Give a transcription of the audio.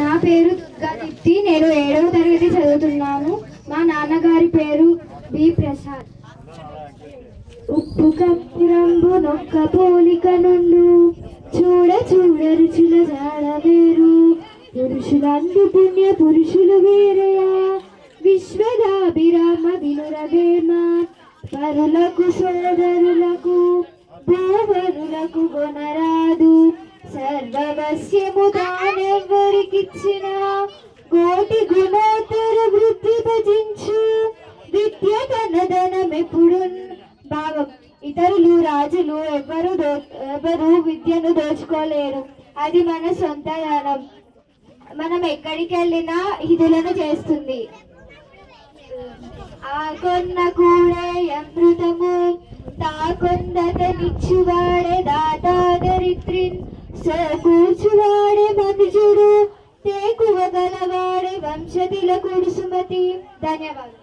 నా పేరు దుర్గాదీప్తి. నేను ఏడవ తరగతి చదువుతున్నాను. మా నాన్నగారి పేరు బి ప్రసాద్. ఉప్పు కప్పు రంగు నొక్క పోలిక నుండు చూడ చూడ రుచుల జాడ వేరు. పురుషులందు పుణ్య పురుషులు వేరయా. విశ్వదాభిరామ వినురవేమ పరులకు సోదరులకు భూవరులకు సర్వమస్యము సర్వవస్యము తానెవ్వరికిచ్చిన కోటి గుణోత్తర వృత్తి భజించు. విద్య తనదనమెప్పుడు భావం. ఇతరులు రాజులు ఎవ్వరు దో ఎవరు విద్యను దోచుకోలేరు. అది మన సొంత ధనం మనం ఎక్కడికి వెళ్ళినా ఇదులను చేస్తుంది. ఆ కొన్న కూడే అమృతము తాకొందతనిచ్చువాడే దాతా దరిద్రిన్ కూర్చువాడే మనుజుడు తేకువ గలవాడే వంశతిల కుడుసుమతి ధన్యవాదాలు.